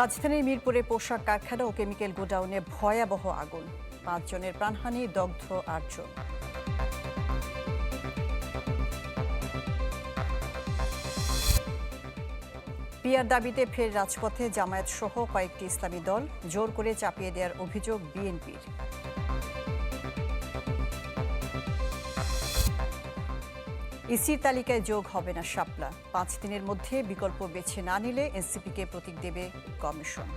রাজধানীর মিরপুরে পোশাক কারখানা ও কেমিক্যাল গোডাউনে ভয়াবহ আগুন। পাঁচজনের প্রাণহানি, দগ্ধ আটজন। পিয়ার দাবিতে ফের রাজপথে জামায়াত সহ কয়েকটি ইসলামী দল জোর করে চাপিয়ে দেওয়ার অভিযোগ বিএনপির। ইসির তালিকায় যোগ হবে না শাপলা। পাঁচ দিনের মধ্যে বিকল্প বেছে না নিলে এনসিপিকে প্রতীক দেবে কমিশন।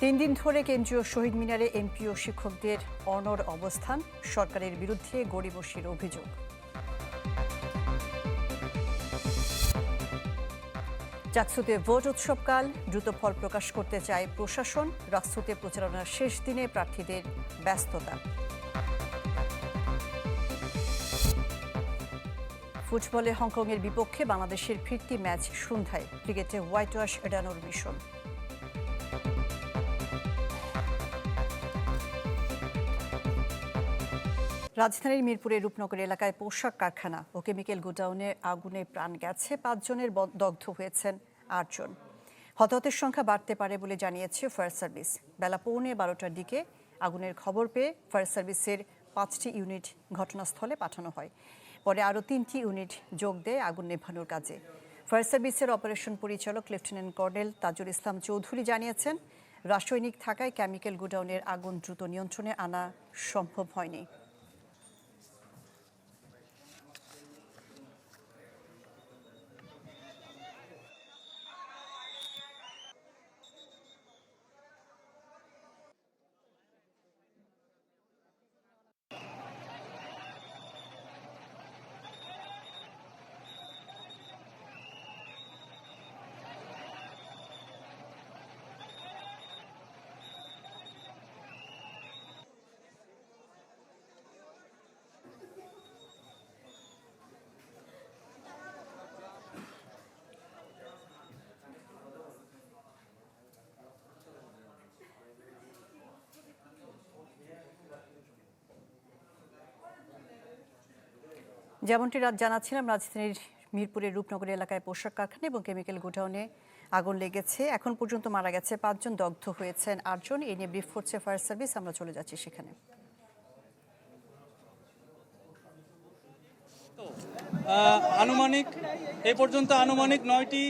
তিন দিন ধরে কেন্দ্রীয় শহীদ মিনারে এমপি ও শিক্ষকদের অনর অবস্থান, সরকারের বিরুদ্ধে গড়িবসির অভিযোগ। চাকসুতে ভোট উৎসবকাল, দ্রুত ফল প্রকাশ করতে চায় প্রশাসন রাষ্ট্রতে প্রচারণার শেষ দিনে প্রার্থীদের ব্যস্ততা। ফুটবলে হংকংয়ের বিপক্ষে বাংলাদেশের ফিরতি ম্যাচ সন্ধ্যায় ক্রিকেটে হোয়াইট ওয়াশ এড়ানোর মিশন। রাজধানীর মিরপুরের রূপনগর এলাকায় পোশাক কারখানা ও কেমিক্যাল গোডাউনে আগুনে প্রাণ গেছে পাঁচজনের দগ্ধ হয়েছেন আটজন। হতাহতের সংখ্যা বাড়তে পারে বলে জানিয়েছে ফায়ার সার্ভিস। বেলা পৌনে বারোটার দিকে আগুনের খবর পেয়ে ফায়ার সার্ভিসের পাঁচটি ইউনিট ঘটনাস্থলে পাঠানো হয়। পরে আরও তিনটি ইউনিট যোগ দেয় আগুন নেভানোর কাজে। ফায়ার সার্ভিসের অপারেশন পরিচালক লেফটেন্যান্ট কর্নেল তাজুল ইসলাম চৌধুরী জানিয়েছেন, রাসায়নিক থাকায় কেমিক্যাল গুডাউনের আগুন দ্রুত নিয়ন্ত্রণে আনা সম্ভব হয়নি। যেমনটি রাত জানাচ্ছিলাম, রাজধানীর মিরপুরের রূপনগর এলাকায় পোশাক কারখানা এবং কেমিক্যাল গোডাউনে আগুন লেগেছে। এখন পর্যন্ত মারা গেছে পাঁচজন, দগ্ধ হয়েছেন আটজন। এই নিয়ে ব্রিফ করছে ফায়ার সার্ভিস, আমরা চলে যাচ্ছি সেখানে। আনুমানিক এই পর্যন্ত আনুমানিক নয়টি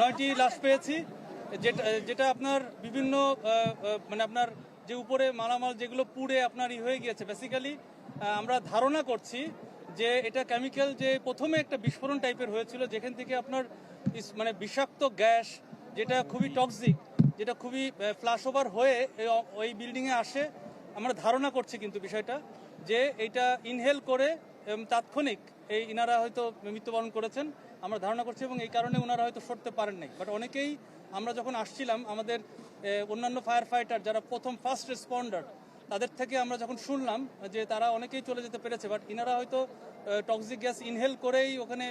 নয়টি লাশ পেয়েছি। যেটা যেটা আপনার বিভিন্ন মানে আপনার যে উপরে মালামাল যেগুলো পুড়ে আপনার ই হয়ে গিয়েছে বেসিক্যালি আমরা ধারণা করছি যে এটা কেমিক্যাল যে প্রথমে একটা বিস্ফোরণ টাইপের হয়েছিল, যেখান থেকে আপনার মানে বিষাক্ত গ্যাস যেটা খুবই টক্সিক যেটা খুবই ফ্লাশ ওভার হয়ে ওই বিল্ডিংয়ে আসে। আমরা ধারণা করছি কিন্তু বিষয়টা যে এটা ইনহেল করে তাৎক্ষণিক এই ইনারা হয়তো মৃত্যুবরণ করেছেন। আমরা ধারণা করছি এবং এই কারণে ওনারা হয়তো সরতে পারেন নাই। বাট অনেকেই আমরা যখন আসছিলাম, আমাদের অন্যান্য ফায়ার ফাইটার যারা প্রথম ফার্স্ট রেসপন্ডার তাদের থেকে আমরা যখন শুনলাম যে তারা অনেকেই চলে যেতে পেরেছে বাট ইনারা হয়তো টক্সিক গ্যাস ইনহেল করেই ওখানে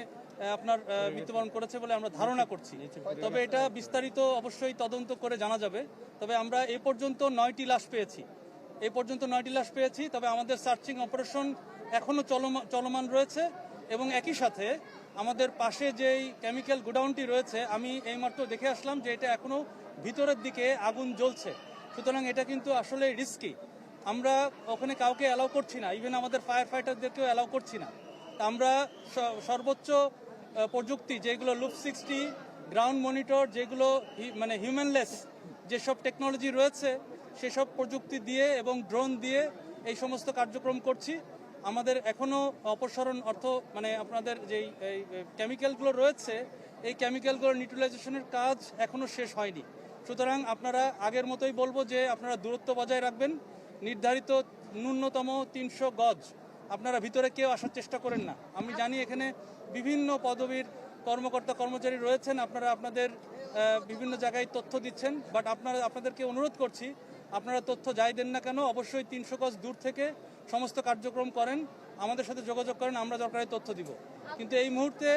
আপনার মৃত্যুবরণ করেছে বলে আমরা ধারণা করছি। তবে এটা বিস্তারিত অবশ্যই তদন্ত করে জানা যাবে। তবে আমরা এ পর্যন্ত নয়টি লাশ পেয়েছি। এ পর্যন্ত নয়টি লাশ পেয়েছি তবে আমাদের সার্চিং অপারেশন এখনও চলমান চলমান রয়েছে এবং একই সাথে আমাদের পাশে যেই কেমিক্যাল গোডাউনটি রয়েছে আমি এইমাত্র দেখে আসলাম যে এটা এখনও ভিতরের দিকে আগুন জ্বলছে। সুতরাং এটা কিন্তু আসলে রিস্কি আমরা ওখানে কাউকে অ্যালাউ করছি না ইভেন আমাদের ফায়ার ফাইটারদেরকেও অ্যালাউ করছি না। আমরা সর্বোচ্চ প্রযুক্তি, যেগুলো লুপ সিক্সটি গ্রাউন্ড মনিটর যেগুলো মানে হিউম্যানলেস যেসব টেকনোলজি রয়েছে, সেসব প্রযুক্তি দিয়ে এবং ড্রোন দিয়ে এই সমস্ত কার্যক্রম করছি। আমাদের এখনও অপসারণ অর্থ মানে আপনাদের যেই, এই কেমিক্যালগুলো রয়েছে, এই কেমিক্যালগুলোর নিউট্রিলাইজেশনের কাজ এখনও শেষ হয়নি। সুতরাং আপনারা আগের মতোই বলব যে আপনারা দূরত্ব বজায় রাখবেন। নির্ধারিত ন্যূনতম তিনশো গজ। আপনারা ভিতরে কেউ আসার চেষ্টা করেন না। আমি জানি এখানে বিভিন্ন পদবীর কর্মকর্তা, কর্মচারী রয়েছেন। আপনারা আপনাদের বিভিন্ন জায়গায় তথ্য দিচ্ছেন। বাট আপনারা, আপনাদেরকে অনুরোধ করছি, আপনারা তথ্য যাই দেন না কেন, অবশ্যই তিনশো গজ দূর থেকে সমস্ত কার্যক্রম করেন। আমাদের সাথে যোগাযোগ করেন, আমরা দরকারি তথ্য দিব। কিন্তু এই মুহূর্তে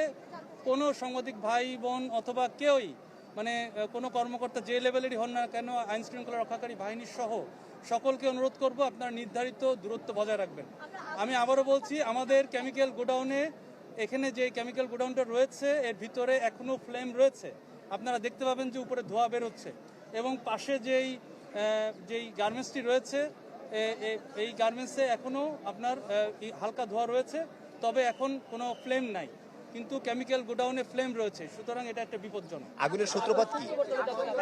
কোনো সাংবাদিক ভাই, বোন অথবা কেউই মানে কোনো কর্মকর্তা যে লেভেলেরই হন না কেন আইন শৃঙ্খলা রক্ষাকারী বাহিনীর সহ সকলকে অনুরোধ করব আপনারা নির্ধারিত দূরত্ব বজায় রাখবেন। আমি আবারও বলছি, আমাদের কেমিক্যাল গোডাউনে এখানে যে কেমিক্যাল গোডাউনটা রয়েছে, এর ভিতরে এখনও ফ্লেম রয়েছে। আপনারা দেখতে পাবেন যে উপরে ধোঁয়া বেরোচ্ছে এবং পাশে যেই যেই গার্মেন্টসটি রয়েছে এই গার্মেন্টসে এখনও আপনার হালকা ধোঁয়া রয়েছে, তবে এখন কোনো ফ্লেম নাই। কিন্তু কেমিক্যাল গোডাউনে ফ্লেম রয়েছে সুতরাং এটা একটা বিপজ্জনক। আগুনের সূত্রপাত কি?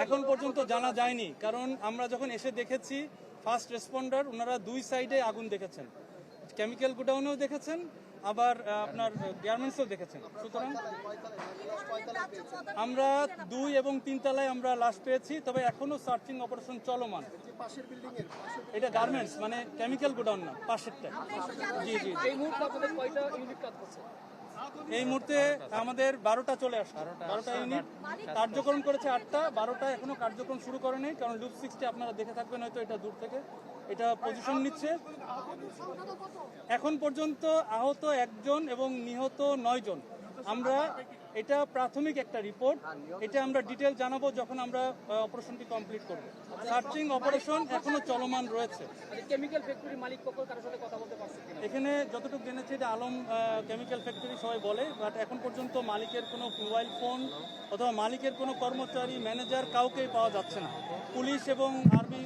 এখন পর্যন্ত জানা যায়নি কারণ আমরা যখন এসে দেখেছি ফার্স্ট রেসপন্ডার ওনারা দুই সাইডে আগুন দেখেছেন। কেমিক্যাল গোডাউনেও দেখেছেন আবার আপনার গার্মেন্টসও দেখেছেন। সুতরাং আমরা দুই এবং তিন তলায় আমরা লাশ পেয়েছি তবে এখনও সার্চিং অপারেশন চলমান। এটা গার্মেন্টস মানে কেমিক্যাল গোডাউন না পাশেরটা জি জি জি। এই মুহূর্তে আপনাদের কয়টা ইউনিট কাজ করছে? এই মুহূর্তে আমাদের বারোটা চলে আসছে। বারোটা ইউনিট। কার্যক্রম করেছে আটটা। বারোটা এখনও কার্যক্রম শুরু করেনি, কারণ লুপ সিক্সটি আপনারা দেখে থাকবেন হয়তো এটা দূর থেকে। এটা পজিশন নিচ্ছে। এখন পর্যন্ত আহত একজন এবং নিহত নয় জন আমরা এটা প্রাথমিক একটা রিপোর্ট এটা আমরা ডিটেল জানাব যখন আমরা অপারেশনটি কমপ্লিট করব। সার্চিং অপারেশন এখনও চলমান রয়েছে। কেমিক্যাল ফ্যাক্টরি মালিক পক্ষ কারোর সাথে কথা বলতে পারছে এখানে যতটুকু জেনেছি এটা আলম কেমিক্যাল ফ্যাক্টরি সবাই বলে বাট এখন পর্যন্ত মালিকের কোনো মোবাইল ফোন অথবা মালিকের কোনো কর্মচারী ম্যানেজার কাউকেই পাওয়া যাচ্ছে না। পুলিশ এবং আর্মি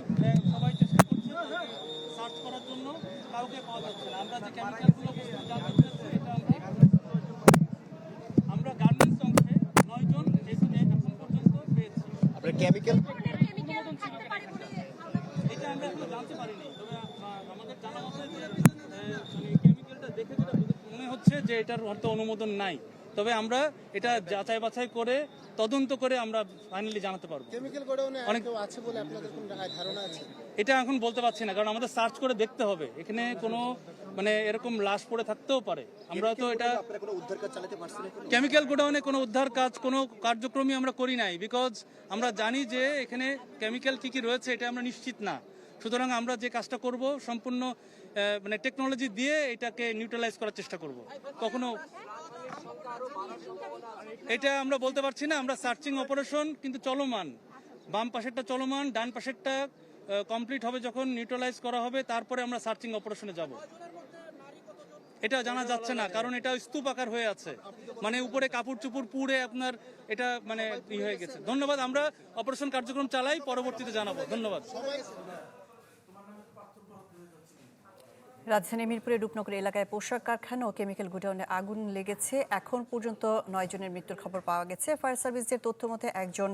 সবাই চেষ্টা করছে সার্চ করার জন্য কাউকে পাওয়া যাচ্ছে না। আমরা যে কেমিক্যালগুলো জানতে পেরেছি এটা আমরা আমরা গার্মেন্টস অংশে নয়জন এখানে এখন পর্যন্ত পেয়েছি আপনার কেমিক্যাল এটা আমরা এখনও জানতে পারিনি তবে আ- আমাদের জানা মতে যে এ, মানে কেমিক্যালটা দেখে যেটা বুঝে- মনে হচ্ছে যে এটার হয়তো অনুমোদন নাই। তবে আমরা এটা যাচাই বাছাই করে তদন্ত করে আমরা ফাইনালি জানাতে পারব। কেমিক্যাল গোডাউনে অনেক- আছে বলে আপনাদের কোনো ধারণা আছে? এটা এখন বলতে পারছি না কারণ আমাদের সার্চ করে দেখতে হবে। এখানে কোনো মানে এরকম লাশ পড়ে থাকতেও পারে। আমরা তো এটা আপনারা কোনো উদ্ধার কাজ চালাতে পারছেন এখন? কেমিক্যাল গোডাউনে কোনো উদ্ধার কাজ কোনো কার্যক্রমই আমরা করি নাই বিকজ আমরা জানি যে এখানে কেমিক্যাল কি কি রয়েছে এটা আমরা নিশ্চিত না। সুতরাং আমরা যে কাজটা করব সম্পূর্ণ মানে টেকনোলজি দিয়ে এটাকে নিউট্রালাইজ করার চেষ্টা করব। কখনো এটা আমরা বলতে পারছি না, আমরা সার্চিং অপারেশন, কিন্তু চলমান। বাম পাশেরটা চলমান, ডান পাশেরটা কমপ্লিট হবে যখন নিউট্রালাইজ করা হবে, তারপরে আমরা সার্চিং অপারেশনে যাব। এটা জানা যাচ্ছে না, কারণ এটা স্তূপ আকার হয়ে আছে। মানে উপরে কাপড় চুপুর পুড়ে আপনার এটা মানে ই হয়ে গেছে। ধন্যবাদ, আমরা অপারেশন কার্যক্রম চালাই, পরবর্তীতে জানাব। ধন্যবাদ। রাজধানী মিরপুরের রূপনগর এলাকায় পোশাক কারখানা ও কেমিক্যাল গোডাউনে আগুন লেগেছে। এখন পর্যন্ত নয় জনের মৃত্যুর খবর পাওয়া গেছে। ফায়ার সার্ভিসের তথ্য মতে একজন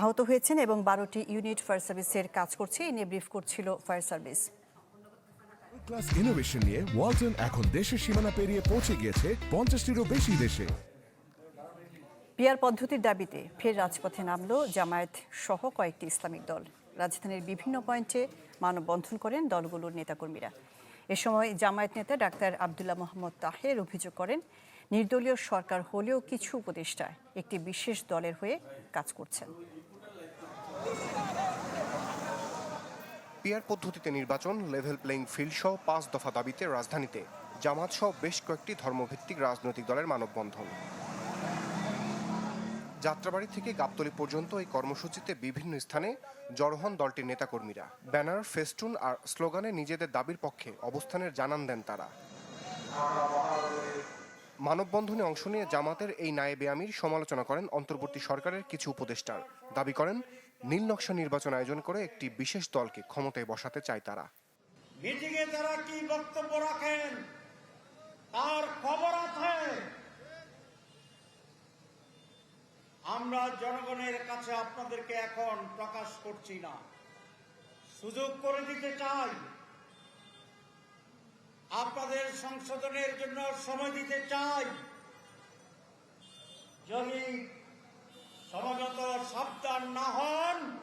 আহত হয়েছেন এবং বারোটি ইউনিট ফায়ার সার্ভিসের কাজ করছে। এই নিয়ে ব্রিফ করছিল ফায়ার সার্ভিস। ক্লাস ইনোভেশন নিয়ে ওয়ালটন এখন দেশের সীমানা পেরিয়ে পৌঁছে গিয়েছে পঞ্চাশটিরও বেশি দেশে। পিয়ার পদ্ধতির দাবিতে ফের রাজপথে নামলো জামায়াত সহ কয়েকটি ইসলামিক দল। রাজধানীর বিভিন্ন পয়েন্টে মানববন্ধন করেন দলগুলোর নেতাকর্মীরা। এ সময় জামায়াত নেতা ডাক্তার আবদুল্লাহ মোহাম্মদ তাহের অভিযোগ করেন, নির্দলীয় সরকার হলেও কিছু উপদেষ্টা একটি বিশেষ দলের হয়ে কাজ করছেন। পিয়ার পদ্ধতিতে নির্বাচন লেভেল প্লেইং ফিল্ড সহ পাঁচ দফা দাবিতে রাজধানীতে জামাত সহ বেশ কয়েকটি ধর্মভিত্তিক রাজনৈতিক দলের মানববন্ধন। যাত্রাবাড়ি থেকে গাবতলী পর্যন্ত এই কর্মসূচিতে বিভিন্ন স্থানে জড়ো হন দলটির নেতাকর্মীরা। ব্যানার, ফেস্টুন আর স্লোগানে নিজেদের দাবির পক্ষে অবস্থানের জানান দেন তারা। মানববন্ধনে অংশ নিয়ে জামাতের এই নায়েবে আমির সমালোচনা করেন অন্তর্বর্তী সরকারের কিছু উপদেষ্টার। দাবি করেন, নীল নকশা নির্বাচন আয়োজন করে একটি বিশেষ দলকে ক্ষমতায় বসাতে চায় তারা। মিটিংয়ে তারা কি বক্তব্য রাখেন, তার খবর আছে। আমরা জনগণের কাছে আপনাদেরকে এখন প্রকাশ করছি না। সুযোগ করে দিতে চাই। আপনাদের সংশোধনের জন্য সময় দিতে চাই। যদি সমাগত সাবধান না হন,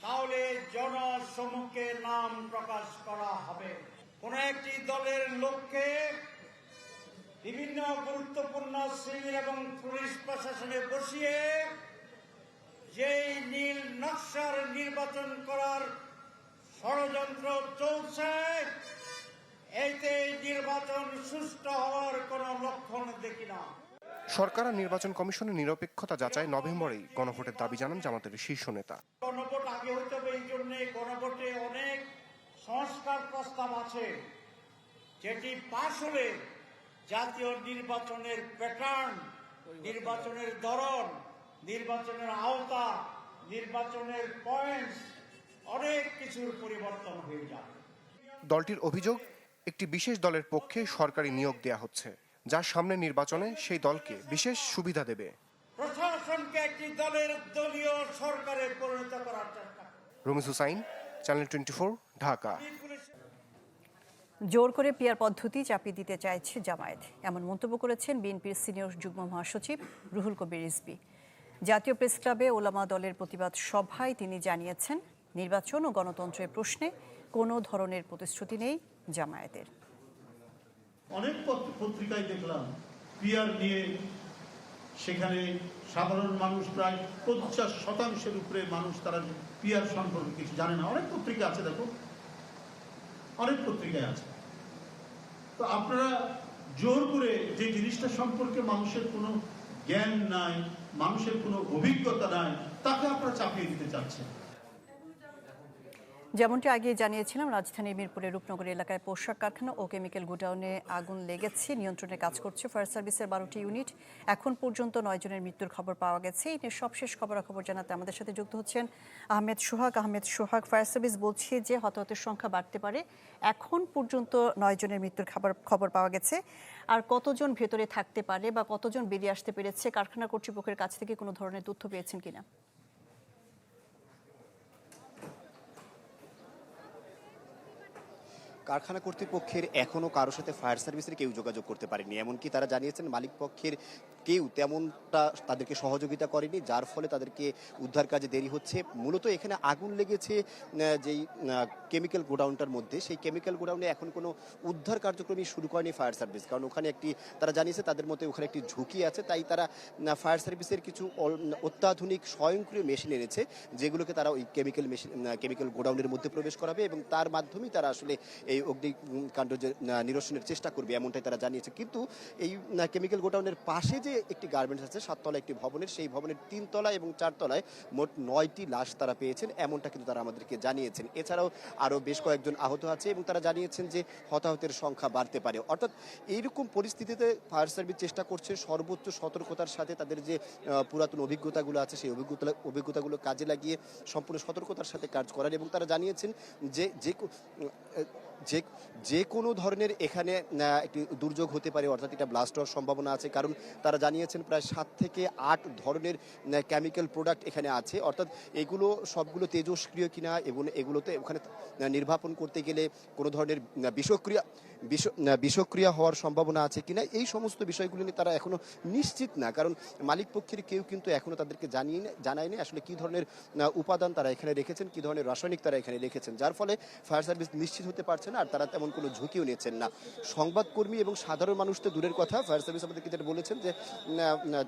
তাহলে জনসমুখে নাম প্রকাশ করা হবে। কোন একটি দলের লক্ষ্যে বিভিন্ন গুরুত্বপূর্ণ সিভিল এবং পুলিশ প্রশাসনে বসিয়ে যেই নীল নকশার নির্বাচন করার ষড়যন্ত্র চলছে এতে নির্বাচন সুষ্ঠু হওয়ার কোনো লক্ষণ দেখি না। সরকার আর নির্বাচন কমিশনের নিরপেক্ষতা যাচাই নভেম্বরেই গণভোটের দাবি জানান জামাতের শীর্ষ নেতা। গণভোট আগে হতে হবে এই জন্য গণভোটে অনেক সংস্কার প্রস্তাব আছে যেটি পাশ হলে জাতীয় নির্বাচনের প্যাটার্ন নির্বাচনের ধরন নির্বাচনের আওতা নির্বাচনের পয়েন্টস অনেক কিছুর পরিবর্তন হয়ে যায় দলটির অভিযোগ একটি বিশেষ দলের পক্ষে সরকারি নিয়োগ দেয়া হচ্ছে যা সামনে নির্বাচনে সেই দলকে বিশেষ সুবিধা দেবে। প্রশাসনকে একটি দলের দলীয় সরকারে পরিণত করার চেষ্টা। Ramiz Hussain channel twenty Dhaka. জোর করে পিয়ার পদ্ধতি চাপিয়ে দিতে চাইছে জামায়াত। এমন মন্তব্য করেছেন বিএনপির সিনিয়র যুগ্ম মহাসচিব রুহুল কবির রিজভী জাতীয় প্রেস ক্লাবে ওলামা দলের প্রতিবাদ সভায় তিনি জানিয়েছেন, নির্বাচন ও গণতন্ত্রের প্রশ্নে কোনো ধরনের প্রতিশ্রুতি নেই জামায়াতের। অনেক পত্রিকায় দেখলাম, পিয়ার নিয়ে সেখানে সাধারণ মানুষ প্রায় পঞ্চাশ শতাংশের উপরে মানুষ তারা পিয়ার সম্পর্কে কিছু জানে না। অনেক পত্রিকা আছে, দেখো। অনেক পত্রিকায় আছে। তো আপনারা জোর করে যে জিনিসটা সম্পর্কে মানুষের কোনো জ্ঞান নাই, মানুষের কোনো অভিজ্ঞতা নাই, তাকে আপনারা চাপিয়ে দিতে চাচ্ছেন। যেমনটি আগে জানিয়েছিলাম রাজধানীর মিরপুরের রূপনগর এলাকায় পোশাক কারখানা ও কেমিক্যাল গোডাউনে আগুন লেগেছে। নিয়ন্ত্রণে কাজ করছে ফায়ার সার্ভিসের বারোটি ইউনিট। এখন পর্যন্ত নয় জনের মৃত্যুর খবর পাওয়া গেছে। এই নিয়ে সবশেষ খবরাখবর জানাতে আমাদের সাথে যুক্ত হচ্ছেন আহমেদ সোহাগ। আহমেদ সোহাগ, ফায়ার সার্ভিস বলছে যে হতাহতের সংখ্যা বাড়তে পারে। এখন পর্যন্ত নয় জনের মৃত্যুর খবর খবর পাওয়া গেছে। আর কতজন ভেতরে থাকতে পারে বা কতজন বেরিয়ে আসতে পেরেছে? কারখানা কর্তৃপক্ষের কাছ থেকে কোনো ধরনের তথ্য পেয়েছেন কিনা? কারখানা কর্তৃপক্ষের এখনও কারোর সাথে ফায়ার সার্ভিসের কেউ যোগাযোগ করতে পারেনি, এমনকি তারা জানিয়েছেন মালিক পক্ষের কেউ তেমনটা তাদেরকে সহযোগিতা করেনি, যার ফলে তাদেরকে উদ্ধার কাজে দেরি হচ্ছে। মূলত এখানে আগুন লেগেছে যেই কেমিক্যাল গোডাউনটার মধ্যে। সেই কেমিক্যাল গোডাউনে এখন কোনো উদ্ধার কার্যক্রমই শুরু করেনি ফায়ার সার্ভিস কারণ ওখানে একটি, তারা জানিয়েছে তাদের মধ্যে ওখানে একটি ঝুঁকি আছে, তাই তারা ফায়ার সার্ভিসের কিছু অত্যাধুনিক স্বয়ংক্রিয় মেশিন এনেছে, যেগুলোকে তারা ওই কেমিক্যাল মেশিন কেমিক্যাল গোডাউনের মধ্যে প্রবেশ করাবে এবং তার মাধ্যমেই তারা আসলে এই অগ্নিকাণ্ড যে নিরসনের চেষ্টা করবে, এমনটাই তারা জানিয়েছে। কিন্তু এই কেমিক্যাল গোডাউনের পাশে যে একটি গার্মেন্টস আছে সাততলা একটি ভবনের। সেই ভবনের তিনতলা এবং চারতলায় মোট নয়টি লাশ তারা পেয়েছেন, এমনটা কিন্তু তারা আমাদেরকে জানিয়েছেন। এছাড়াও আরও বেশ কয়েকজন আহত আছে এবং তারা জানিয়েছেন যে হতাহতের সংখ্যা বাড়তে পারে। অর্থাৎ এইরকম পরিস্থিতিতে ফায়ার সার্ভিস চেষ্টা করছে সর্বোচ্চ সতর্কতার সাথে তাদের যে পুরাতন অভিজ্ঞতাগুলো আছে, সেই অভিজ্ঞতা, অভিজ্ঞতাগুলো কাজে লাগিয়ে সম্পূর্ণ সতর্কতার সাথে কাজ করার। এবং তারা জানিয়েছেন যে যে যে যে কোনো ধরনের এখানে একটি দুর্যোগ হতে পারে, অর্থাৎ এটা ব্লাস্ট হওয়ার সম্ভাবনা আছে। কারণ তারা জানিয়েছেন প্রায় সাত থেকে আট ধরনের কেমিক্যাল প্রোডাক্ট এখানে আছে। অর্থাৎ এগুলো সবগুলো তেজস্ক্রিয় কিনা এবং এগুলোতে ওখানে নির্বাপন করতে গেলে কোনো ধরনের বিষক্রিয়া বিষক্রিয়া হওয়ার সম্ভাবনা আছে কিনা, এই সমস্ত বিষয়গুলি নিয়ে তারা এখনও নিশ্চিত না। কারণ মালিক পক্ষের কেউ কিন্তু এখনও তাদেরকে জানিয়ে জানায়নি আসলে কি ধরনের উপাদান তারা এখানে রেখেছেন, কি ধরনের রাসায়নিক তারা এখানে রেখেছেন। যার ফলে ফায়ার সার্ভিস নিশ্চিত হতে পারছে না, আর তারা তেমন কোনো ঝুঁকিও নিচ্ছেন না। সংবাদকর্মী এবং সাধারণ মানুষ তো দূরের কথা, ফায়ার সার্ভিস আমাদেরকে যেটা বলেছেন যে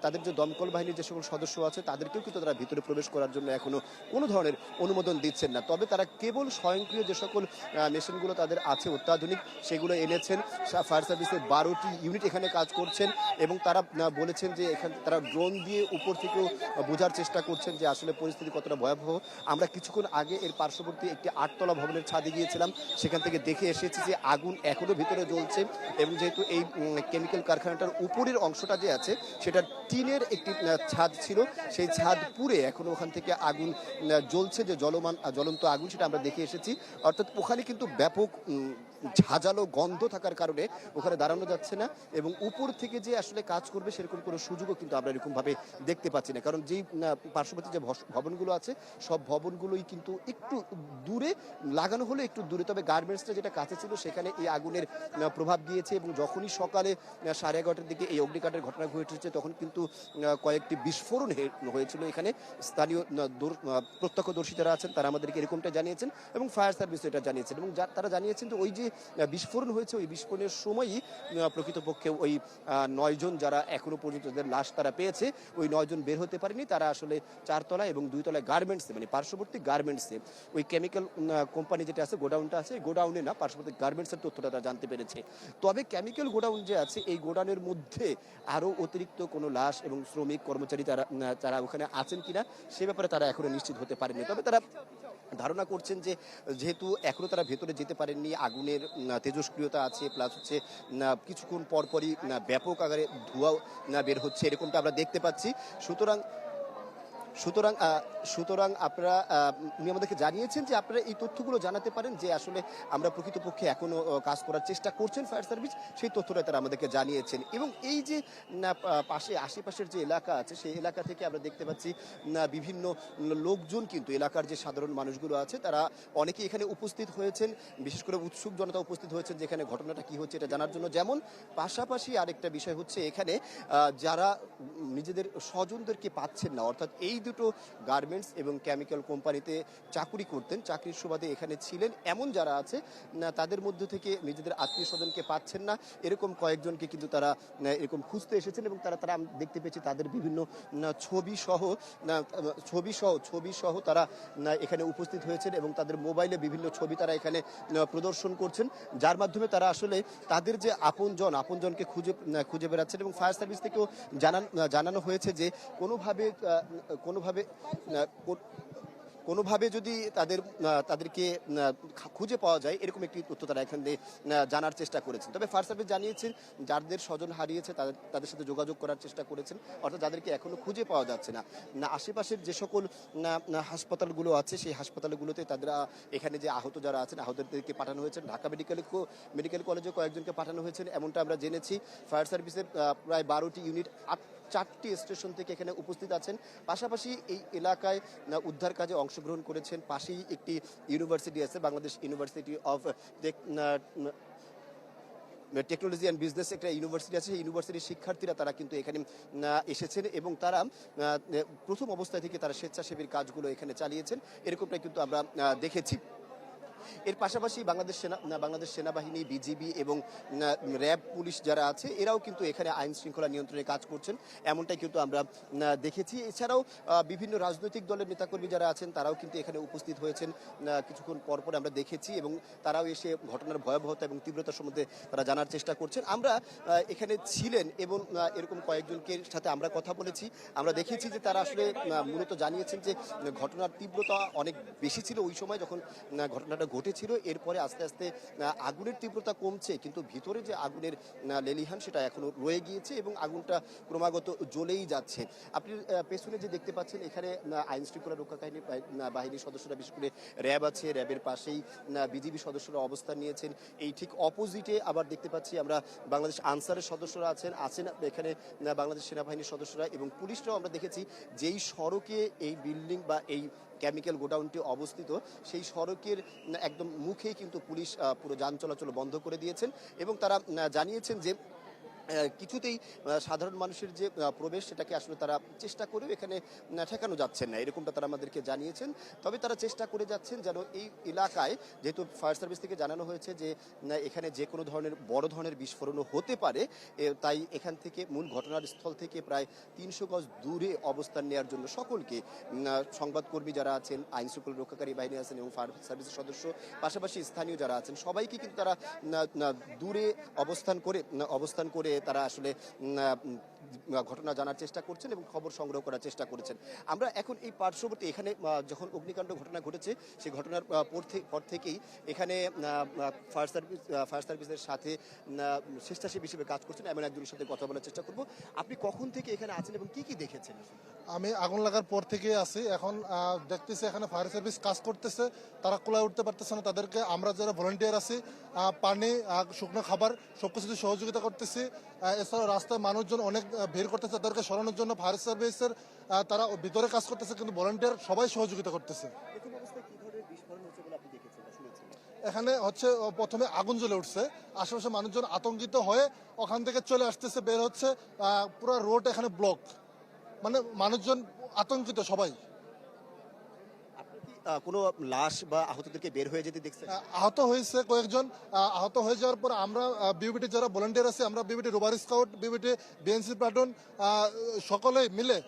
তাদের যে দমকল বাহিনীর যে সকল সদস্য আছে, তাদেরকেও কিন্তু তারা ভিতরে প্রবেশ করার জন্য এখনও কোনো ধরনের অনুমোদন দিচ্ছেন না। তবে তারা কেবল স্বয়ংক্রিয় যে সকল মেশিনগুলো তাদের আছে অত্যাধুনিক, সেগুলো এনেছেন। ফায়ার সার্ভিসের বারোটি ইউনিট এখানে কাজ করছেন এবং তারা বলেছেন যে এখান, তারা ড্রোন দিয়ে উপর থেকেও বোঝার চেষ্টা করছেন যে আসলে পরিস্থিতি কতটা ভয়াবহ। আমরা কিছুক্ষণ আগে এর পার্শ্ববর্তী একটি আটতলা ভবনের ছাদে গিয়েছিলাম। সেখান থেকে দেখে এসেছি যে আগুন এখনও ভিতরে জ্বলছে এবং যেহেতু এই কেমিক্যাল কারখানাটার উপরের অংশটা যে আছে সেটা টিনের একটি ছাদ ছিল। সেই ছাদ পুড়ে এখনও ওখান থেকে আগুন জ্বলছে যে জলমান, জ্বলন্ত আগুন, সেটা আমরা দেখে এসেছি। অর্থাৎ ওখানে কিন্তু ব্যাপক ঝাঁঝালো গন্ধ থাকার কারণে ওখানে দাঁড়ানো যাচ্ছে না এবং উপর থেকে যে আসলে কাজ করবে সেরকম কোনো সুযোগও কিন্তু আমরা এরকমভাবে দেখতে পাচ্ছি না। কারণ যেই পার্শ্ববর্তী যে ভবনগুলো আছে, সব ভবনগুলোই কিন্তু একটু দূরে, লাগানো হলে একটু দূরে। তবে গার্মেন্টসটা যেটা কাছে ছিল সেখানে এই আগুনের প্রভাব গিয়েছে এবং যখনই সকালে সাড়ে এগারোটার দিকে এই অগ্নিকাণ্ডের ঘটনা ঘটেছে তখন কিন্তু কয়েকটি বিস্ফোরণ হয়েছিল এখানে। স্থানীয় প্রত্যক্ষদর্শী যারা আছেন, তারা আমাদেরকে এরকমটা জানিয়েছেন এবং ফায়ার সার্ভিস এটা জানিয়েছেন এবং তারা জানিয়েছেন যে ওই যে বিস্ফোরণ হয়েছে। ওই বিস্ফোরণের সময়ই প্রকৃতপক্ষে ওই নয়জন যারা এখনও পর্যন্ত যাদের লাশ তারা পেয়েছে, ওই নয়জন বের হতে পারেনি। তারা আসলে চারতলা এবং দুইতলা গার্মেন্টসে মানে পার্শ্ববর্তী গার্মেন্টসে। ওই কেমিক্যাল কোম্পানি যেটা আছে, গোডাউনটা আছে গোডাউনে না, পার্শ্ববর্তী গার্মেন্টসের তথ্যটা তারা জানতে পেরেছে। তবে কেমিক্যাল গোডাউন যে আছে, এই গোডাউনের মধ্যে আরও অতিরিক্ত কোনো লাশ এবং শ্রমিক, কর্মচারী তারা তারা ওখানে আছেন কিনা, সে ব্যাপারে তারা এখনও নিশ্চিত হতে পারেনি। তবে তারা ধারণা করছেন যে, যেহেতু এখনও তারা ভেতরে যেতে পারেননি, আগুনের তেজস্ক্রিয়তা আছে প্লাস হচ্ছে কিছুক্ষণ পরপরই ব্যাপক আকারে ধোঁয়াও বের হচ্ছে, এরকমটা আমরা দেখতে পাচ্ছি। সুতরাং সুতরাং সুতরাং আপনারা উনি আমাদেরকে জানিয়েছেন যে আপনারা এই তথ্যগুলো জানাতে পারেন যে আসলে আমরা প্রকৃতপক্ষে এখনও কাজ করার চেষ্টা করছেন ফায়ার সার্ভিস, সেই তথ্যটা তারা আমাদেরকে জানিয়েছেন। এবং এই যে পাশে, আশেপাশের যে এলাকা আছে, সেই এলাকা থেকে আমরা দেখতে পাচ্ছি বিভিন্ন লোকজন কিন্তু, এলাকার যে সাধারণ মানুষগুলো আছে, তারা অনেকে এখানে উপস্থিত হয়েছেন। বিশেষ করে উৎসুক জনতা উপস্থিত হয়েছেন, যেখানে ঘটনাটা কি হচ্ছে এটা জানার জন্য। যেমন, পাশাপাশি আরেকটা বিষয় হচ্ছে এখানে যারা নিজেদের স্বজনদেরকে পাচ্ছেন না, অর্থাৎ এই দুটো গার্মেন্টস এবং কেমিক্যাল কোম্পানিতে চাকুরি করতেন। চাকরির সুবাদে এখানে ছিলেন। এমন যারা আছে তাদের মধ্য থেকে নিজেদের আত্মীয় স্বজনকে পাচ্ছেন না। এরকম কয়েকজনকে কিন্তু তারা এরকম খুঁজতে এসেছেন এবং তারা তারা দেখতে পেয়েছি তাদের বিভিন্ন ছবি সহ ছবি সহ ছবি সহ তারা এখানে উপস্থিত হয়েছেন এবং তাদের মোবাইলে বিভিন্ন ছবি তারা এখানে প্রদর্শন করছেন। যার মাধ্যমে তারা আসলে তাদের যে আপনজন আপনজনকে খুঁজে খুঁজে বেড়াচ্ছেন এবং ফায়ার সার্ভিস থেকেও জানান জানানো হয়েছে যে কোনোভাবে আহ, কোনোভাবে কোনোভাবে যদি তাদের তাদেরকে খুঁজে পাওয়া যায়, এরকম একটি তথ্য তারা এখান জানার চেষ্টা করেছেন। তবে ফায়ার সার্ভিস জানিয়েছেন, যাদের স্বজন হারিয়েছে, তাদের তাদের সাথে যোগাযোগ করার চেষ্টা করেছেন, অর্থাৎ যাদেরকে এখনও খুঁজে পাওয়া যাচ্ছে না। না, আশেপাশের যে সকল হাসপাতালগুলো আছে, সেই হাসপাতালগুলোতে তাদের এখানে যে আহত যারা আছেন, আহতদেরকে পাঠানো হয়েছে। ঢাকা মেডিকেল মেডিকেল কলেজে কয়েকজনকে পাঠানো হয়েছে, এমনটা আমরা জেনেছি। ফায়ার সার্ভিসের প্রায় বারোটি ইউনিট চারটি স্টেশন থেকে এখানে উপস্থিত আছেন। পাশাপাশি এই এলাকায় উদ্ধার কাজে অংশগ্রহণ করেছেন। পাশেই একটি ইউনিভার্সিটি আছে, Bangladesh university of technology and business একটা ইউনিভার্সিটি আছে। সেই ইউনিভার্সিটির শিক্ষার্থীরা তারা কিন্তু এখানে এসেছেন এবং তারা প্রথম অবস্থা থেকে তারা স্বেচ্ছাসেবীর কাজগুলো এখানে চালিয়েছেন। এরকমটাই কিন্তু আমরা দেখেছি। এর পাশাপাশি বাংলাদেশ সেনা বাংলাদেশ সেনাবাহিনী, বিজিবি এবং র্যাব পুলিশ যারা আছে, এরাও কিন্তু এখানে আইন শৃঙ্খলা নিয়ন্ত্রণে কাজ করছেন। এমনটাই কিন্তু আমরা দেখেছি। এছাড়াও বিভিন্ন রাজনৈতিক দলের নেতাকর্মী যারা আছেন, তারাও কিন্তু এখানে উপস্থিত হয়েছেন কিছুক্ষণ পর পর আমরা দেখেছি এবং তারাও এসে ঘটনার ভয়াবহতা এবং তীব্রতা সম্বন্ধে তারা জানার চেষ্টা করছেন। আমরা এখানে ছিলেন এবং এরকম কয়েকজনকে সাথে আমরা কথা বলেছি। আমরা দেখেছি যে তারা আসলে মূলত জানিয়েছেন যে, ঘটনার তীব্রতা অনেক বেশি ছিল ওই সময় যখন ঘটনাটা ঘটেছিল, এরপরে আস্তে আস্তে আগুনের তীব্রতা কমছে, কিন্তু ভিতরে যে আগুনের লেলিহান সেটা এখনও রয়ে গিয়েছে এবং আগুনটা ক্রমাগত জ্বলেই যাচ্ছে। আপনি পেছনে যে দেখতে পাচ্ছেন, এখানে আইন শৃঙ্খলা রক্ষা কাহিনী বাহিনীর সদস্যরা, বিশেষ করে র্যাব আছে, র্যাবের পাশেই বিজিবি সদস্যরা অবস্থান নিয়েছেন। এই ঠিক অপোজিটে আবার দেখতে পাচ্ছি আমরা বাংলাদেশ আনসারের সদস্যরা আছেন আছেন এখানে বাংলাদেশ সেনাবাহিনীর সদস্যরা এবং পুলিশরাও আমরা দেখেছি, যেই সড়কে এই বিল্ডিং বা এই কেমিক্যাল গোডাউনটি অবস্থিত, সেই সড়কের একদম মুখেই কিন্তু পুলিশ পুরো যান চলাচল বন্ধ করে দিয়েছেন এবং তারা জানিয়েছেন যে কিছুতেই সাধারণ মানুষের যে প্রবেশ সেটাকে আসলে তারা চেষ্টা করেও এখানে ঠেকানো যাচ্ছেন না। এরকমটা তারা আমাদেরকে জানিয়েছেন। তবে তারা চেষ্টা করে যাচ্ছেন যেন এই এলাকায়, যেহেতু ফায়ার সার্ভিস থেকে জানানো হয়েছে যে এখানে যে কোনো ধরনের, বড় ধরনের বিস্ফোরণও হতে পারে তাই এখান থেকে মূল ঘটনার স্থল থেকে প্রায় তিনশো গজ দূরে অবস্থান নেওয়ার জন্য সকলকে সংবাদকর্মী যারা আছেন, আইন শৃঙ্খলা রক্ষাকারী বাহিনী আছেন এবং ফায়ার সার্ভিসের সদস্য, পাশাপাশি স্থানীয় যারা আছেন, সবাইকে কিন্তু তারা দূরে অবস্থান করে অবস্থান করে তারা আসলে ঘটনা জানার চেষ্টা করছেন এবং খবর সংগ্রহ করার চেষ্টা করেছেন। আমরা এখন এই পার্শ্ববর্তী এখানে যখন অগ্নিকাণ্ড ঘটনা ঘটেছে, সেই ঘটনার পর পর থেকেই এখানে ফায়ার সার্ভিস ফায়ার সার্ভিসের সাথে স্বেচ্ছাসেবী হিসেবে কাজ করছেন। এমন একজনের সাথে কথা বলার চেষ্টা করব। আপনি কখন থেকে এখানে আছেন এবং কি কি দেখেছেন? আমি আগুন লাগার পর থেকে আছি। এখন দেখতেছি এখানে ফায়ার সার্ভিস কাজ করতেছে। তারা কোলায় উঠতে পারতেছে না। তাদেরকে আমরা যারা ভলেন্টিয়ার আছি পানি শুকনো খাবার সব কিছু সহযোগিতা করতেছি। এছাড়াও রাস্তায় মানুষজন অনেক ভিড় করতেছে। তাদেরকে সরানোর জন্য ফায়ার সার্ভিসের তারা ভিতরে কাজ করতেছে কিন্তু ভলেন্টিয়ার সবাই সহযোগিতা করতেছে। এখানে হচ্ছে প্রথমে আগুন জ্বলে উঠছে। আশেপাশে মানুষজন আতঙ্কিত হয়ে ওখান থেকে চলে আসতেছে বের হচ্ছে। আহ, পুরো রোড এখানে ব্লক মানে মানুষজন আতঙ্কিত সবাই। কোনো লাশ বা আহতদেরকে বের হয়ে যেতে দেখছেন? আহত হয়েছে কয়েকজন। আহত হয়ে যাওয়ার পর আমরা বিউবিটি যারা ভলেন্টিয়ার আছে, আমরা বিউবিটি রোবার স্কাউট বিউবিটি বিএনসি প্লাটুন সকলে মিলে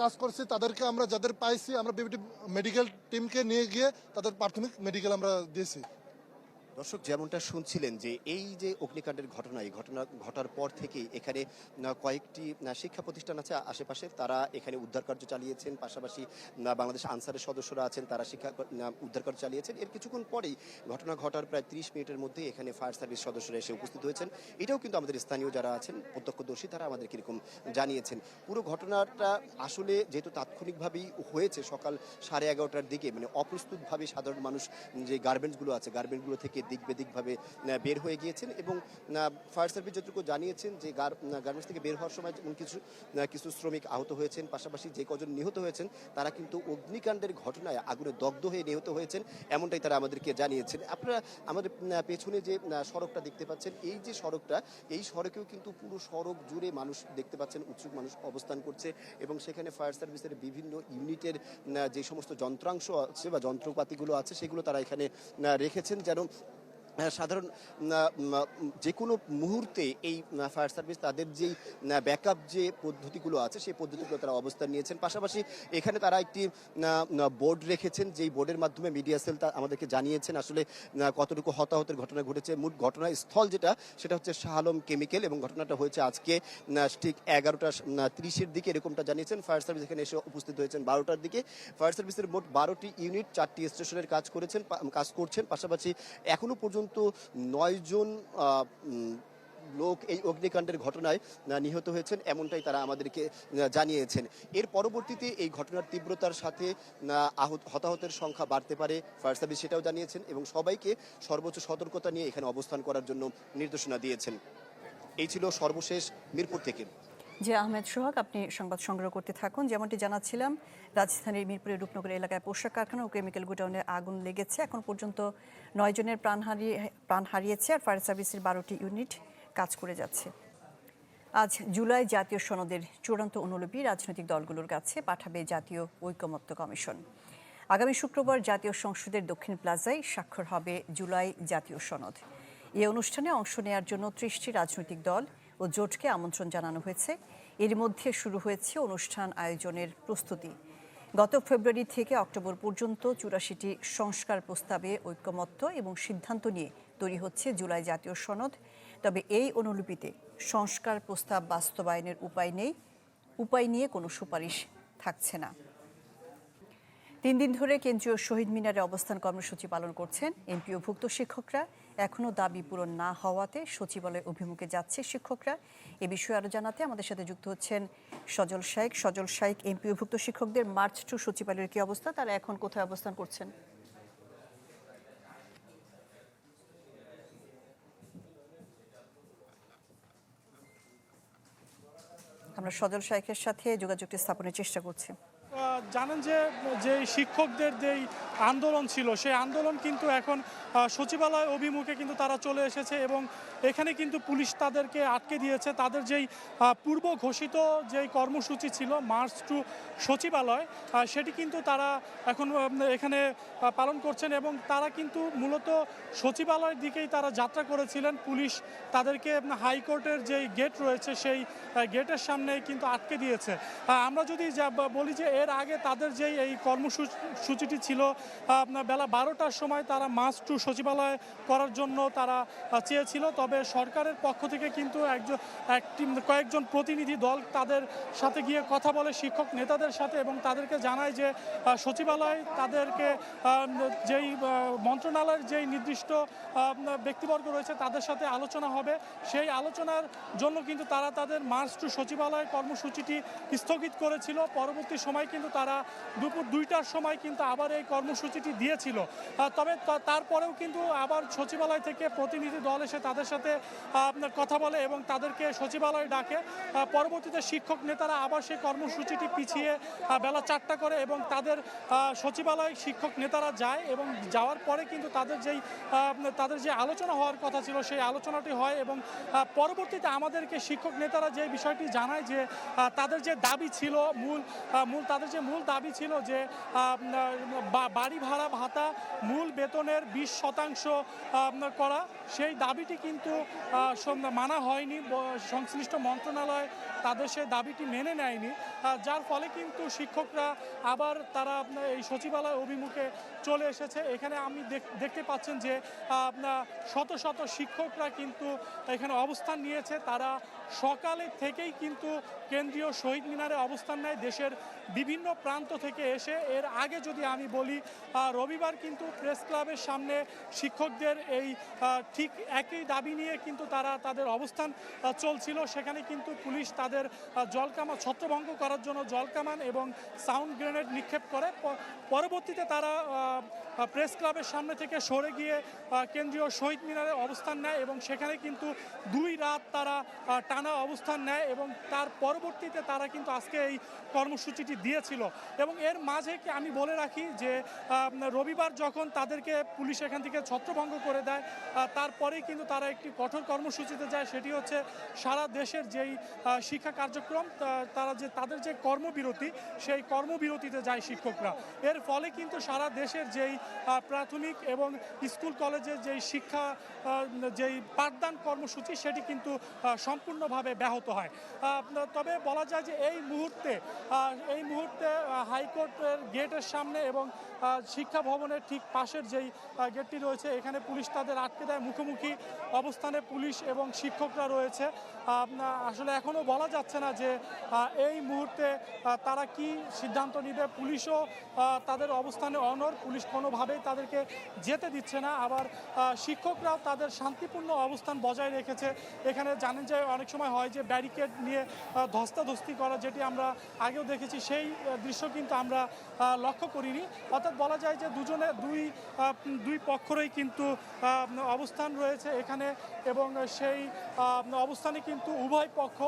কাজ করছি। তাদেরকে আমরা যাদের পাইছি, আমরা বিউবিটি মেডিকেল টিমকে নিয়ে গিয়ে তাদের প্রাথমিক মেডিকেল আমরা দিয়েছি। দর্শক, যেমনটা শুনছিলেন যে এই যে অগ্নিকাণ্ডের ঘটনা, এই ঘটনা ঘটার পর থেকেই এখানে কয়েকটি শিক্ষা প্রতিষ্ঠান আছে আশেপাশে। তারা এখানে উদ্ধার কার্য চালিয়েছেন। পাশাপাশি বাংলাদেশ আনসারের সদস্যরা আছেন। তারা শিক্ষা উদ্ধার কার্য চালিয়েছেন। এর কিছুক্ষণ পরেই ঘটনা ঘটার প্রায় ত্রিশ মিনিটের মধ্যে এখানে ফায়ার সার্ভিস সদস্যরা এসে উপস্থিত হয়েছেন। এটাও কিন্তু আমাদের স্থানীয় যারা আছেন, প্রত্যক্ষদর্শী, তারা আমাদের কীরকম জানিয়েছেন। পুরো ঘটনাটা আসলে যেহেতু তাৎক্ষণিকভাবেই হয়েছে সকাল সাড়ে এগারোটার দিকে মানে অপ্রস্তুতভাবে সাধারণ মানুষ যে গার্মেন্টসগুলো আছে গার্মেন্টগুলো থেকে দিক বেদিকভাবে বের হয়ে গিয়েছেন এবং ফায়ার সার্ভিস যতটুকু জানিয়েছেন যে গার্মেন্টস থেকে বের হওয়ার সময় কিছু কিছু শ্রমিক আহত হয়েছেন, পাশাপাশি যে কজন নিহত হয়েছেন, তারা কিন্তু অগ্নিকাণ্ডের ঘটনায় আগুনে দগ্ধ হয়ে নিহত হয়েছেন, এমনটাই তারা আমাদেরকে জানিয়েছেন। আপনারা আমাদের পেছনে যে সড়কটা দেখতে পাচ্ছেন, এই যে সড়কটা, এই সড়কেও কিন্তু পুরো সড়ক জুড়ে মানুষ দেখতে পাচ্ছেন, উৎসুক মানুষ অবস্থান করছে এবং সেখানে ফায়ার সার্ভিসের বিভিন্ন ইউনিটের যে সমস্ত যন্ত্রাংশ আছে বা যন্ত্রপাতিগুলো আছে, সেগুলো তারা এখানে রেখেছেন যেন সাধারণ যে কোনো মুহূর্তে এই ফায়ার সার্ভিস তাদের যেই ব্যাকআপ যে পদ্ধতিগুলো আছে, সেই পদ্ধতিগুলো তারা অবস্থান নিয়েছেন। পাশাপাশি এখানে তারা একটি বোর্ড রেখেছেন, যেই বোর্ডের মাধ্যমে মিডিয়া সেল তা আমাদেরকে জানিয়েছেন আসলে কতটুকু হতাহতের ঘটনা ঘটেছে। মোট ঘটনাস্থল যেটা, সেটা হচ্ছে শাহ আলম কেমিক্যাল এবং ঘটনাটা হয়েছে আজকে ঠিক এগারোটা তিরিশের দিকে এরকমটা জানিয়েছেন। ফায়ার সার্ভিস এখানে এসে উপস্থিত হয়েছেন বারোটার দিকে। ফায়ার সার্ভিসের মোট বারোটি ইউনিট চারটি স্টেশনের কাজ করেছেন কাজ করছেন। পাশাপাশি এখনও পর্যন্ত নয় জন লোক এই অগ্নিকাণ্ডের ঘটনায় নিহত হয়েছেন এমনটাই তারা আমাদেরকে জানিয়েছেন। এর পরবর্তীতে এই ঘটনার তীব্রতার সাথে আহ, আহত হতাহতের সংখ্যা বাড়তে পারে ফায়ার সার্ভিস সেটাও জানিয়েছেন এবং সবাইকে সর্বোচ্চ সতর্কতা নিয়ে এখানে অবস্থান করার জন্য নির্দেশনা দিয়েছেন। এই ছিল সর্বশেষ মিরপুর থেকে। যে আহমেদ সোহাগ, আপনি সংবাদ সংগ্রহ করতে থাকুন। যেমনটি জানাচ্ছিলাম, রাজধানীর মিরপুরের রূপনগর এলাকায় পোশাক কারখানা ও কেমিক্যাল গোডাউনে আগুন লেগেছে। এখন পর্যন্ত নয় জনের প্রাণ হারিয়ে, প্রাণ হারিয়েছে আর ফায়ার সার্ভিসের বারোটি ইউনিট কাজ করে যাচ্ছে। আজ জুলাই জাতীয় সনদের চূড়ান্ত অনুলিপি রাজনৈতিক দলগুলোর কাছে পাঠাবে জাতীয় ঐকমত্য কমিশন। আগামী শুক্রবার জাতীয় সংসদের দক্ষিণ প্লাজায় স্বাক্ষর হবে জুলাই জাতীয় সনদ। এই অনুষ্ঠানে অংশ নেয়ার জন্য ত্রিশটি রাজনৈতিক দল ও জোটকে আমন্ত্রণ জানানো হয়েছে। এর মধ্যে শুরু হয়েছে অনুষ্ঠান আয়োজনের প্রস্তুতি। গত ফেব্রুয়ারি থেকে অক্টোবর পর্যন্ত চুরাশিটি সংস্কার প্রস্তাবে ঐক্যমত্য এবং সিদ্ধান্ত নিয়ে তৈরি হচ্ছে জুলাই জাতীয় সনদ। তবে এই অনুলিপিতে সংস্কার প্রস্তাব বাস্তবায়নের উপায় নেই, উপায় নিয়ে কোনো সুপারিশ থাকছে না। তিন দিন ধরে কেন্দ্রীয় শহীদ মিনারে অবস্থান কর্মসূচি পালন করছেন এমপিওভুক্ত শিক্ষকরা। এখনও দাবি পূরণ না হওয়াতে সচিবালয় অভিমুখে যাচ্ছে শিক্ষকরা। এ বিষয়ে আরও জানাতে আমাদের সাথে যুক্ত হচ্ছেন সজল শাইক। সজল শাইক এমপিওভুক্ত শিক্ষকদের মার্চ টু সচিবালয়ের কি অবস্থা? তারা এখন কোথায় অবস্থান করছেন? আমরা সজল শাইকের সাথে যোগাযোগটি স্থাপনের চেষ্টা করছি। জানেন যে যে শিক্ষকদের যেই আন্দোলন ছিল, সেই আন্দোলন কিন্তু এখন সচিবালয় অভিমুখে কিন্তু তারা চলে এসেছে এবং এখানে কিন্তু পুলিশ তাদেরকে আটকে দিয়েছে। তাদের যেই পূর্ব ঘোষিত যেই কর্মসূচি ছিল, মার্চ টু সচিবালয় সেটি কিন্তু তারা এখন এখানে পালন করছেন এবং তারা কিন্তু মূলত সচিবালয়ের দিকেই তারা যাত্রা করেছিলেন। পুলিশ তাদেরকে হাইকোর্টের যেই গেট রয়েছে, সেই গেটের সামনে কিন্তু আটকে দিয়েছে। আমরা যদি বলি যে এর আগে তাদের যেই, এই কর্মসূচিটি ছিল আপনার বেলা বারোটার সময় তারা মাস টু সচিবালয় করার জন্য তারা চেয়েছিল। তবে সরকারের পক্ষ থেকে কিন্তু একজন একটি কয়েকজন প্রতিনিধি দল তাদের সাথে গিয়ে কথা বলে, শিক্ষক নেতাদের সাথে এবং তাদেরকে জানায় যে সচিবালয় তাদেরকে যেই মন্ত্রণালয়ের যেই নির্দিষ্ট ব্যক্তিবর্গ রয়েছে তাদের সাথে আলোচনা হবে। সেই আলোচনার জন্য কিন্তু তারা তাদের মার্চ টু সচিবালয় কর্মসূচিটি স্থগিত করেছিল। পরবর্তী সময় কিন্তু তারা দুপুর দুইটার সময় কিন্তু আবার এই কর্মসূচিটি দিয়েছিল। তবে তারপরেও কিন্তু আবার সচিবালয় থেকে প্রতিনিধি দল এসে তাদের সাথে আহ, আপনার কথা বলে এবং তাদেরকে সচিবালয় ডাকে। পরবর্তীতে শিক্ষক নেতারা আবার সেই কর্মসূচিটি পিছিয়ে বেলা চারটা করে এবং তাদের সচিবালয় শিক্ষক নেতারা যায় এবং যাওয়ার পরে কিন্তু তাদের যেই তাদের যে আলোচনা হওয়ার কথা ছিল সেই আলোচনাটি হয় এবং পরবর্তীতে আমাদেরকে শিক্ষক নেতারা যে বিষয়টি জানায় যে তাদের যে দাবি ছিল মূল মূল তাদের যে মূল দাবি ছিল যে বাড়ি ভাড়া ভাতা মূল বেতনের বিশ শতাংশ করা সেই দাবিটি কিন্তু সম- মানা হয়নি সংশ্লিষ্ট মন্ত্রণালয় তাদের সে দাবিটি মেনে নেয়নি যার ফলে কিন্তু শিক্ষকরা আবার তারা আপনার এই সচিবালয় অভিমুখে চলে এসেছে। এখানে আমি দেখ- দেখতে পাচ্ছেন যে আপনার শত শত শিক্ষকরা কিন্তু এখানে অবস্থান নিয়েছে। তারা সকালে থেকেই কিন্তু কেন্দ্রীয় শহীদ মিনারে অবস্থান নেয় দেশের বিভিন্ন প্রান্ত থেকে এসে। এর আগে যদি আমি বলি রবিবার কিন্তু প্রেস ক্লাবের সামনে শিক্ষকদের এই ঠিক একই দাবি নিয়ে কিন্তু তারা তাদের অবস্থান চলছিল। সেখানে কিন্তু পুলিশ তাদের আহ, জলকামান ছত্রভঙ্গ করার জন্য জলকামান এবং সাউন্ড গ্রেনেড নিক্ষেপ করে। পরবর্তীতে তারা প্রেস ক্লাবের সামনে থেকে সরে গিয়ে কেন্দ্রীয় শহীদ মিনারে অবস্থান নেয় এবং সেখানে কিন্তু দুই রাত তারা টানা অবস্থান নেয় এবং তার পরবর্তীতে তারা কিন্তু আজকে এই কর্মসূচিটি দিয়েছিল। এবং এর মাঝে আমি বলে রাখি যে রবিবার যখন তাদেরকে পুলিশ এখান থেকে ছত্রভঙ্গ করে দেয় তারপরেই কিন্তু তারা একটি কঠোর কর্মসূচিতে যায়। সেটি হচ্ছে সারা দেশের যেই শিক্ষা কার্যক্রম তারা যে তাদের যে কর্মবিরতি সেই কর্মবিরতিতে যায় শিক্ষকরা। এর ফলে কিন্তু সারা দেশের যেই প্রাথমিক এবং স্কুল কলেজের যেই শিক্ষা যেই পাঠদান কর্মসূচি সেটি কিন্তু আহ, সম্পূর্ণভাবে ব্যাহত হয়। তবে বলা যায় যে এই মুহূর্তে এই মুহূর্তে হাইকোর্টের গেটের সামনে এবং শিক্ষা ভবনের ঠিক পাশের যেই গেটটি রয়েছে, এখানে পুলিশ তাদের আটকে দেয়। মুখোমুখি অবস্থানে পুলিশ এবং শিক্ষকরা রয়েছে। আসলে এখনও বলা যাচ্ছে না যে এই মুহূর্তে তারা কি সিদ্ধান্ত নিবে। পুলিশও তাদের অবস্থানে অনর পুলিশ কোনোভাবেই তাদেরকে যেতে দিচ্ছে না। আবার শিক্ষকরাও তাদের শান্তিপূর্ণ অবস্থান বজায় রেখেছে। এখানে জানেন যে, অনেক সময় হয় যে, ব্যারিকেড নিয়ে ধস্তাধস্তি করা, যেটি আমরা আগেও দেখেছি, সেই দৃশ্য কিন্তু আমরা লক্ষ্য করিনি। অর্থাৎ বলা যায় যে, দুজনে, দুই দুই পক্ষরই কিন্তু অবস্থান রয়েছে এখানে এবং সেই অবস্থানে কিন্তু উভয় পক্ষ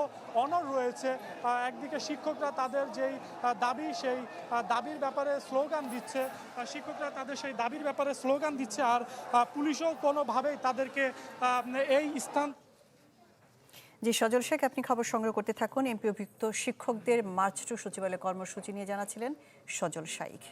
অনর রয়েছে। একদিকে শিক্ষকরা তাদের যেই দাবি, সেই দাবির ব্যাপারে স্লোগান দিচ্ছে। শিক্ষকরা তাদের সেই দাবির ব্যাপারে স্লোগান দিচ্ছে আর পুলিশও কোনোভাবেই তাদেরকে এই স্থান জি, সজল শেখ, আপনি খবর সংগ্রহ করতে থাকুন। এমপি অভিযুক্ত শিক্ষকদের মার্চ টু সচিবালয় কর্মসূচি নিয়ে জানাছিলেন সজল শাইখ।